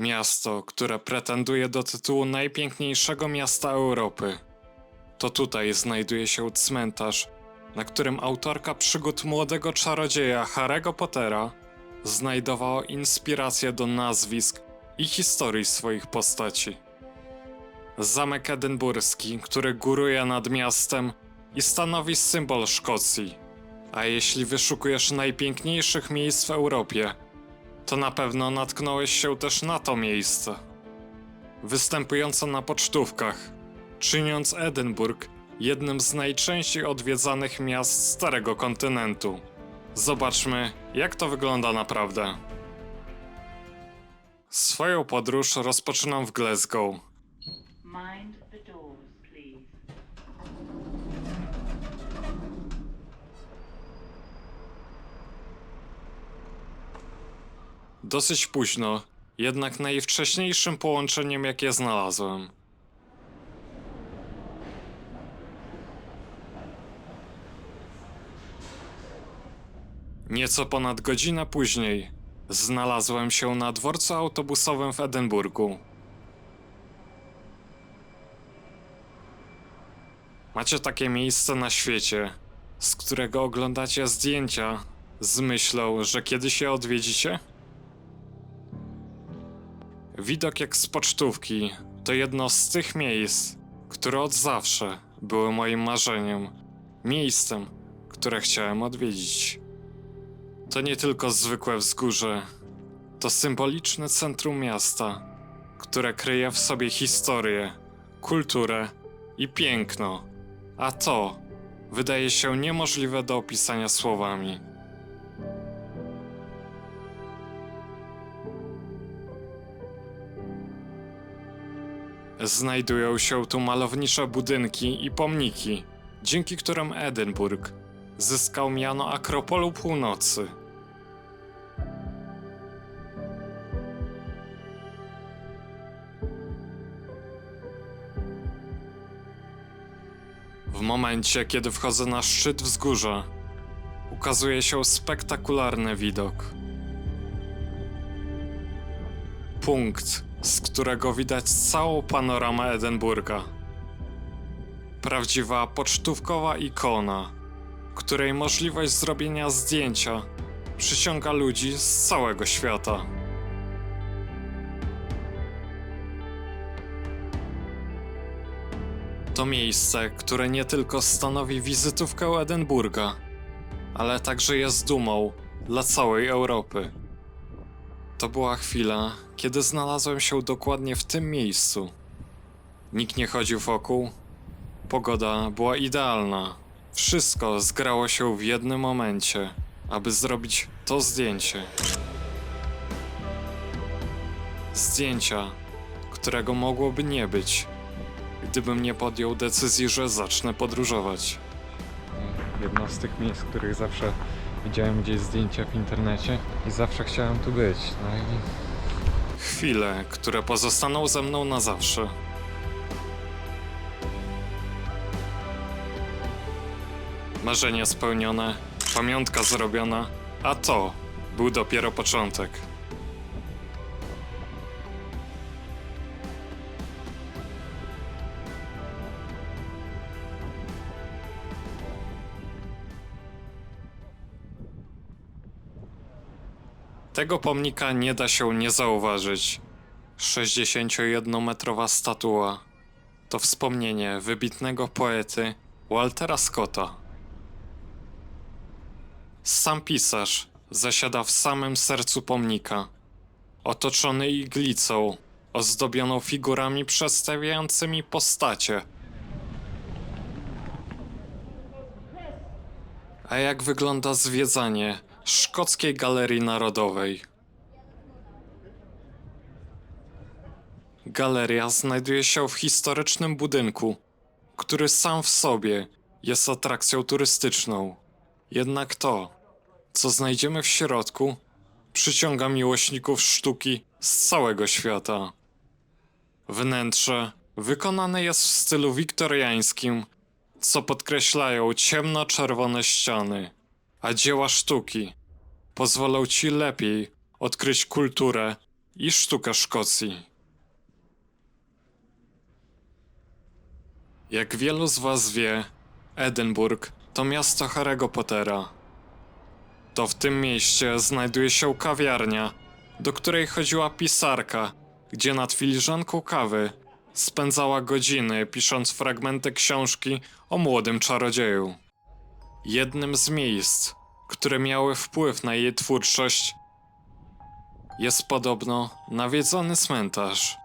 Miasto, które pretenduje do tytułu najpiękniejszego miasta Europy. To tutaj znajduje się cmentarz, na którym autorka przygód młodego czarodzieja Harry'ego Pottera znajdowała inspirację do nazwisk i historii swoich postaci. Zamek edynburski, który góruje nad miastem i stanowi symbol Szkocji. A jeśli wyszukujesz najpiękniejszych miejsc w Europie, to na pewno natknąłeś się też na to miejsce. Występujące na pocztówkach, czyniąc Edynburg jednym z najczęściej odwiedzanych miast Starego Kontynentu. Zobaczmy, jak to wygląda naprawdę. Swoją podróż rozpoczynam w Glasgow. Dosyć późno, jednak najwcześniejszym połączeniem, jakie znalazłem. Nieco ponad godzinę później znalazłem się na dworcu autobusowym w Edynburgu. Macie takie miejsce na świecie, z którego oglądacie zdjęcia z myślą, że kiedyś je odwiedzicie? Widok jak z pocztówki to jedno z tych miejsc, które od zawsze były moim marzeniem, miejscem, które chciałem odwiedzić. To nie tylko zwykłe wzgórze, to symboliczne centrum miasta, które kryje w sobie historię, kulturę i piękno, a to wydaje się niemożliwe do opisania słowami. Znajdują się tu malownicze budynki i pomniki, dzięki którym Edynburg zyskał miano Akropolu Północy. W momencie, kiedy wchodzę na szczyt wzgórza, ukazuje się spektakularny widok. Punkt, z którego widać całą panoramę Edynburga. Prawdziwa pocztówkowa ikona, której możliwość zrobienia zdjęcia przyciąga ludzi z całego świata. To miejsce, które nie tylko stanowi wizytówkę Edynburga, ale także jest dumą dla całej Europy. To była chwila, kiedy znalazłem się dokładnie w tym miejscu. Nikt nie chodził wokół. Pogoda była idealna. Wszystko zgrało się w jednym momencie, aby zrobić to zdjęcie. Zdjęcia, którego mogłoby nie być, gdybym nie podjął decyzji, że zacznę podróżować. Jedno z tych miejsc, których zawsze widziałem gdzieś zdjęcia w internecie i zawsze chciałem tu być. No i Chwile, które pozostaną ze mną na zawsze. Marzenie spełnione, pamiątka zrobiona, a to był dopiero początek. Tego pomnika nie da się nie zauważyć. 61-metrowa statua to wspomnienie wybitnego poety Waltera Scotta. Sam pisarz zasiada w samym sercu pomnika, otoczony iglicą, ozdobioną figurami przedstawiającymi postacie. A jak wygląda zwiedzanie Szkockiej Galerii Narodowej? Galeria znajduje się w historycznym budynku, który sam w sobie jest atrakcją turystyczną. Jednak to, co znajdziemy w środku, przyciąga miłośników sztuki z całego świata. Wnętrze wykonane jest w stylu wiktoriańskim, co podkreślają ciemno-czerwone ściany, a dzieła sztuki pozwolą ci lepiej odkryć kulturę i sztukę Szkocji. Jak wielu z Was wie, Edynburg to miasto Harry'ego Pottera. To w tym mieście znajduje się kawiarnia, do której chodziła pisarka, gdzie nad filiżanką kawy spędzała godziny pisząc fragmenty książki o młodym czarodzieju. Jednym z miejsc, które miały wpływ na jej twórczość, jest podobno nawiedzony cmentarz.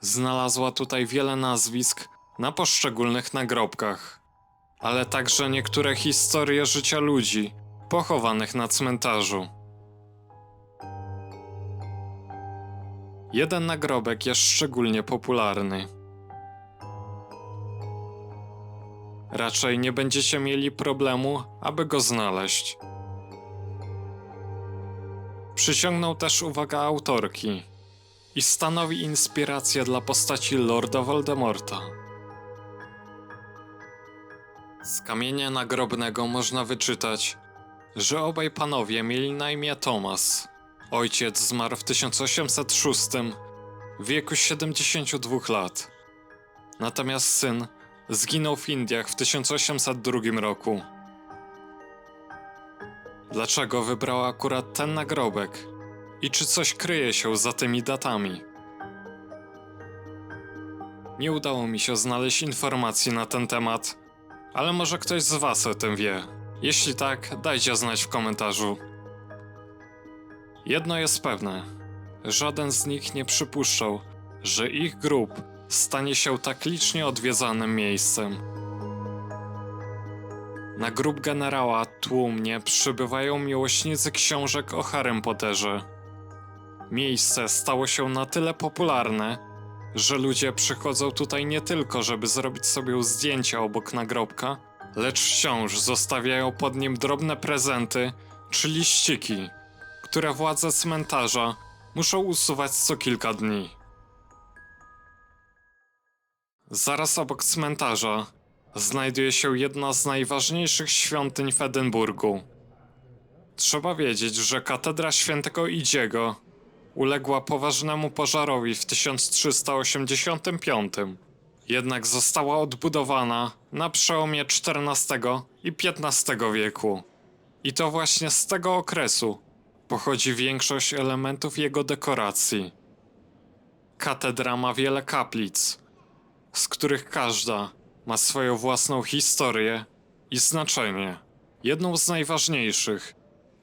Znalazła tutaj wiele nazwisk na poszczególnych nagrobkach, ale także niektóre historie życia ludzi pochowanych na cmentarzu. Jeden nagrobek jest szczególnie popularny. Raczej nie będziecie mieli problemu, aby go znaleźć. Przyciągnął też uwagę autorki i stanowi inspirację dla postaci Lorda Voldemorta. Z kamienia nagrobnego można wyczytać, że obaj panowie mieli na imię Thomas. Ojciec zmarł w 1806 w wieku 72 lat. Natomiast syn zginął w Indiach w 1802 roku. Dlaczego wybrała akurat ten nagrobek? I czy coś kryje się za tymi datami? Nie udało mi się znaleźć informacji na ten temat, ale może ktoś z Was o tym wie. Jeśli tak, dajcie znać w komentarzu. Jedno jest pewne: żaden z nich nie przypuszczał, że ich grób stanie się tak licznie odwiedzanym miejscem. Na grób generała tłumnie przybywają miłośnicy książek o Harrym Potterze. Miejsce stało się na tyle popularne, że ludzie przychodzą tutaj nie tylko, żeby zrobić sobie zdjęcia obok nagrobka, lecz wciąż zostawiają pod nim drobne prezenty czy liściki, które władze cmentarza muszą usuwać co kilka dni. Zaraz obok cmentarza znajduje się jedna z najważniejszych świątyń w Edynburgu. Trzeba wiedzieć, że katedra świętego Idziego uległa poważnemu pożarowi w 1385, jednak została odbudowana na przełomie XIV i XV wieku. I to właśnie z tego okresu pochodzi większość elementów jego dekoracji. Katedra ma wiele kaplic, z których każda ma swoją własną historię i znaczenie. Jedną z najważniejszych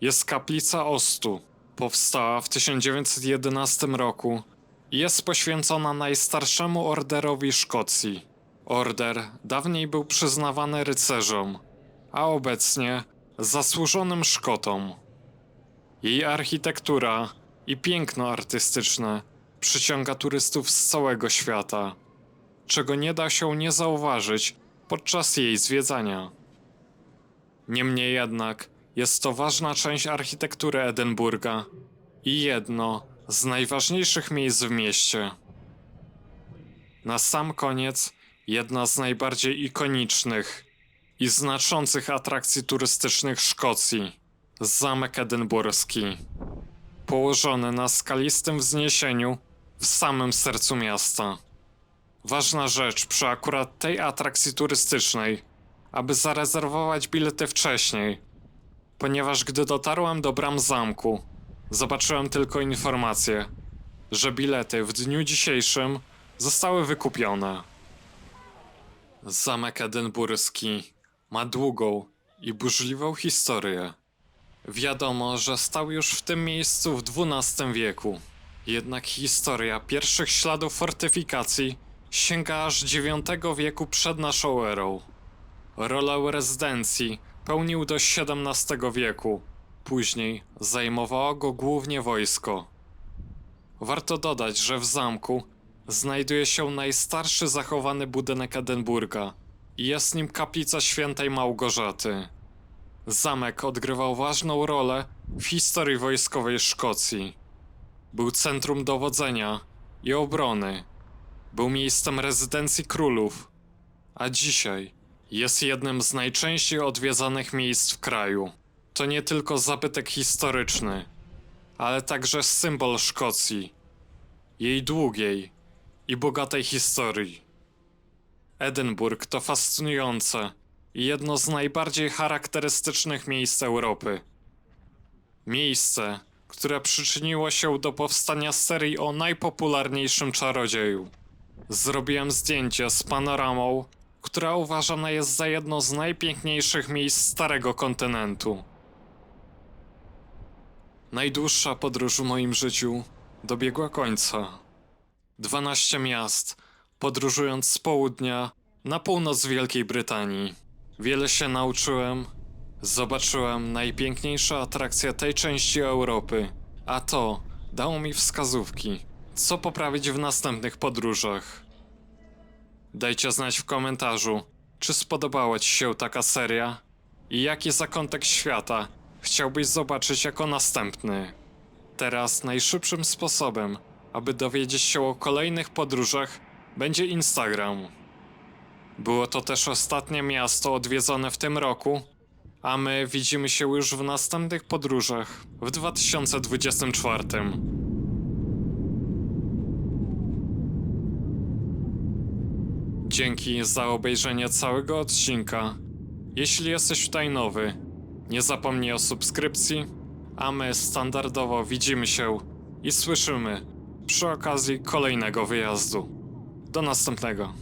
jest kaplica Ostu. Powstała w 1911 roku i jest poświęcona najstarszemu orderowi Szkocji. Order dawniej był przyznawany rycerzom, a obecnie zasłużonym Szkotom. Jej architektura i piękno artystyczne przyciąga turystów z całego świata, czego nie da się nie zauważyć podczas jej zwiedzania. Niemniej jednak jest to ważna część architektury Edynburga i jedno z najważniejszych miejsc w mieście. Na sam koniec jedna z najbardziej ikonicznych i znaczących atrakcji turystycznych Szkocji zamek edynburski. Położony na skalistym wzniesieniu w samym sercu miasta. Ważna rzecz przy akurat tej atrakcji turystycznej, aby zarezerwować bilety wcześniej, ponieważ gdy dotarłem do bram zamku, zobaczyłem tylko informację, że bilety w dniu dzisiejszym zostały wykupione. Zamek edynburski ma długą i burzliwą historię. Wiadomo, że stał już w tym miejscu w XII wieku. Jednak historia pierwszych śladów fortyfikacji sięga aż IX wieku przed naszą erą. Rolę rezydencji pełnił do XVII wieku. Później zajmowało go głównie wojsko. Warto dodać, że w zamku znajduje się najstarszy zachowany budynek Edynburga i jest nim kaplica świętej Małgorzaty. Zamek odgrywał ważną rolę w historii wojskowej Szkocji. Był centrum dowodzenia i obrony. Był miejscem rezydencji królów, a dzisiaj jest jednym z najczęściej odwiedzanych miejsc w kraju. To nie tylko zabytek historyczny, ale także symbol Szkocji, jej długiej i bogatej historii. Edynburg to fascynujące i jedno z najbardziej charakterystycznych miejsc Europy. Miejsce, które przyczyniło się do powstania serii o najpopularniejszym czarodzieju. Zrobiłem zdjęcie z panoramą, która uważana jest za jedno z najpiękniejszych miejsc Starego Kontynentu. Najdłuższa podróż w moim życiu dobiegła końca. 12 miast, podróżując z południa na północ Wielkiej Brytanii. Wiele się nauczyłem, zobaczyłem najpiękniejsze atrakcje tej części Europy, a to dało mi wskazówki, co poprawić w następnych podróżach. Dajcie znać w komentarzu, czy spodobała Ci się taka seria i jaki zakątek świata chciałbyś zobaczyć jako następny. Teraz najszybszym sposobem, aby dowiedzieć się o kolejnych podróżach, będzie Instagram. Było to też ostatnie miasto odwiedzone w tym roku, a my widzimy się już w następnych podróżach w 2024. Dzięki za obejrzenie całego odcinka. Jeśli jesteś tutaj nowy, nie zapomnij o subskrypcji, a my standardowo widzimy się i słyszymy przy okazji kolejnego wyjazdu. Do następnego.